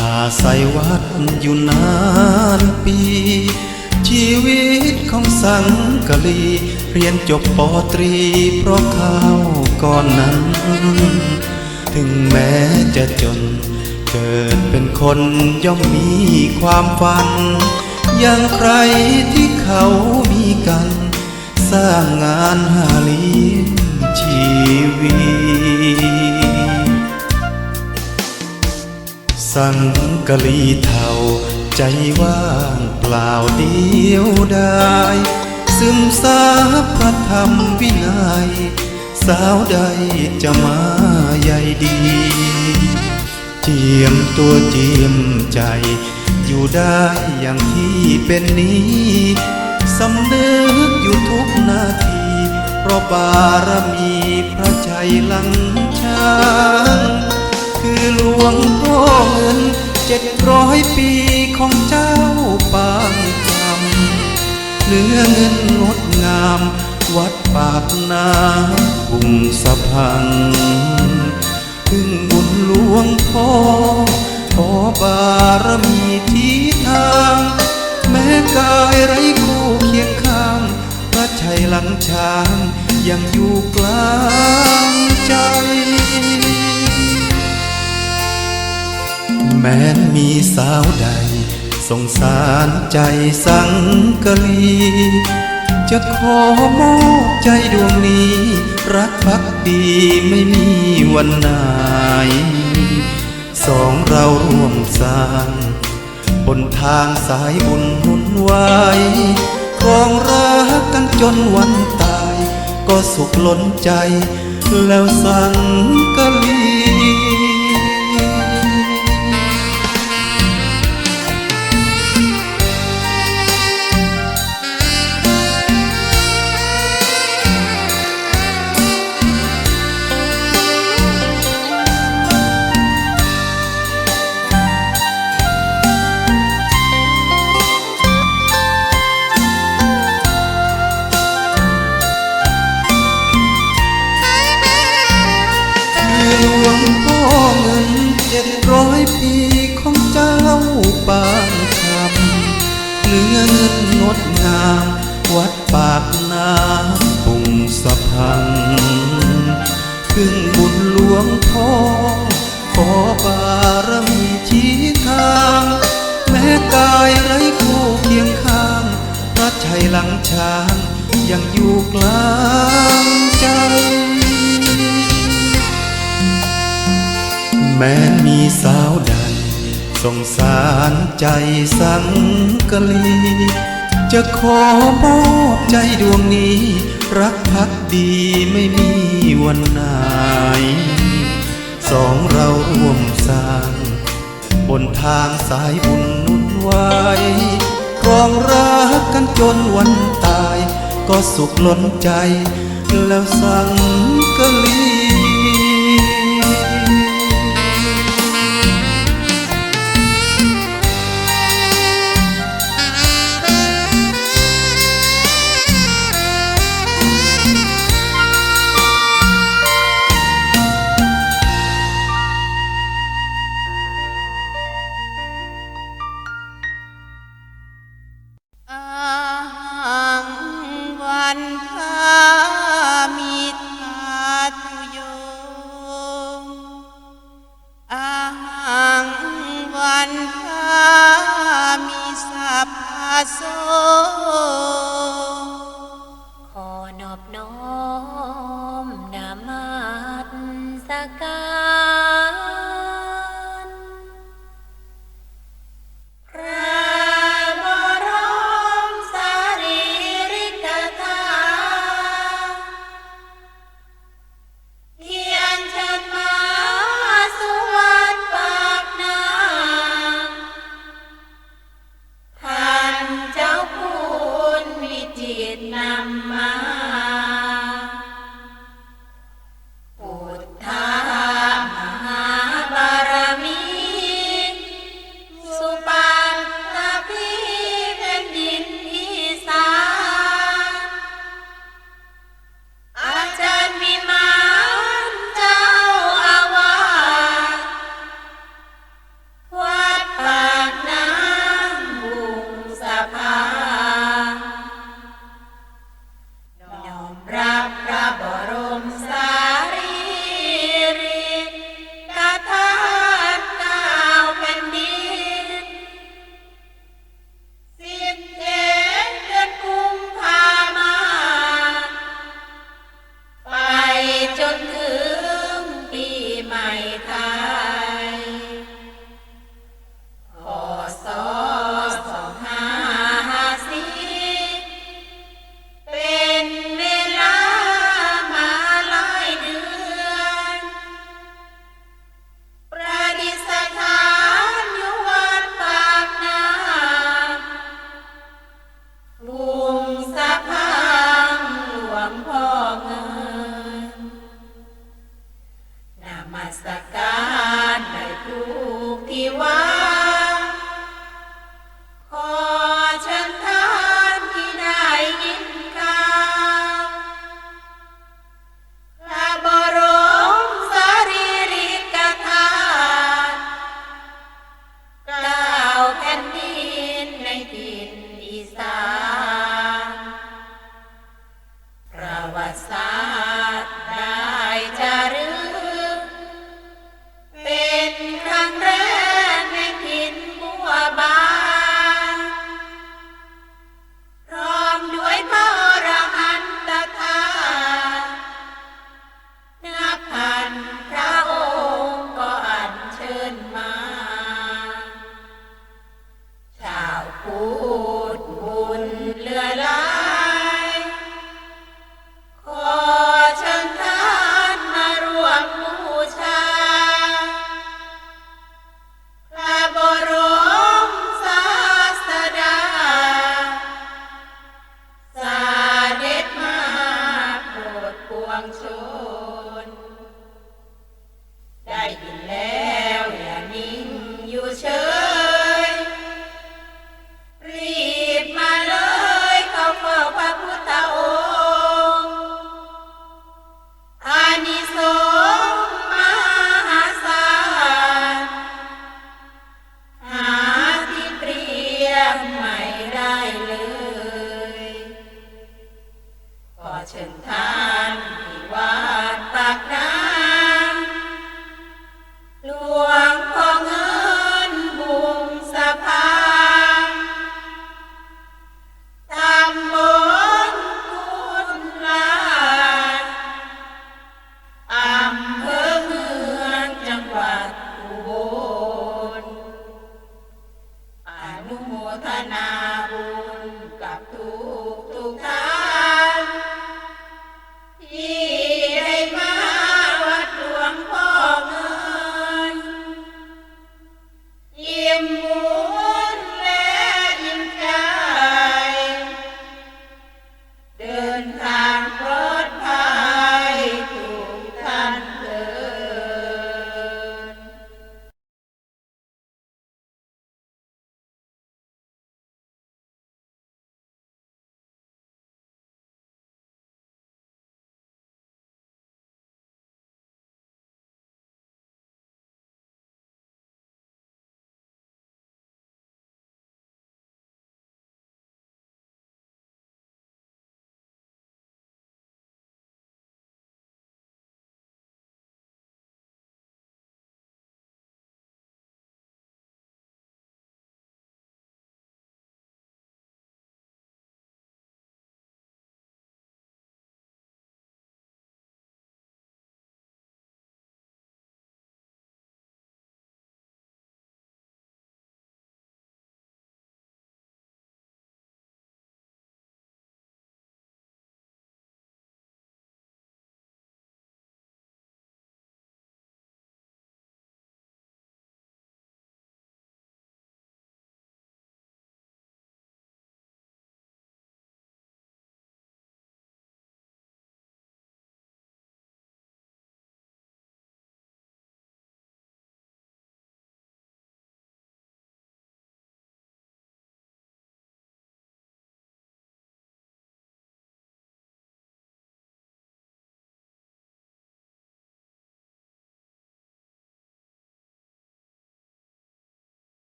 อาศัยวัดอยู่นานปี ชีวิตของสังกะลี เรียนจบปอตรี เพราะข้าวก่อนนั้น ถึงแม้จะจน เกิดเป็นคนย่อมมีความฝัน อย่างใครที่เขามีกัน สร้างงานหาเลี้ยงชีวิต สังกะลีเท่าใจว่างเปล่าเดียวได้ซึมซาบพระธรรมวินัย สาวใดจะมาใยดีเจียมตัวเจียมใจ อยู่ได้อย่างที่เป็นนี้สำนึกอยู่ทุกนาที เพราะบารมีพระใจลังช้าง หลวงพ่อเงินเจ็ดร้อยปีของเจ้าปางคำเนื้อเงินงดงาม วัดปากน้ำบุงสะพังพึ่งบุญหลวงพ่อขอบารมีที่ทาง แม้กายไร้คู่เคียงข้าง พระชัยหลังช้างยังอยู่กลางใจ แม้นมีสาวใดสงสารใจสังกะลี จะขอมอบใจดวงนี้ รักพักดีไม่มีวันไหนสองเราร่วมสร้าง บนทางสายบุญหุ่นไว้ครองรักกันจนวันตาย ก็สุขล้นใจแล้วสังกะลี ช้างยังอยู่กลางใจ แม้มีสาวใดสงสารใจสังกะลี จะขอมอบใจดวงนี้ รักพักดีไม่มีวันไหนสองเราร่วมสร้าง บนทางสายบุญนุ่นไว้ครองรัก กันจนวันตาย ก็สุขล้นใจ แล้วสังกะลี วัสสา Oh.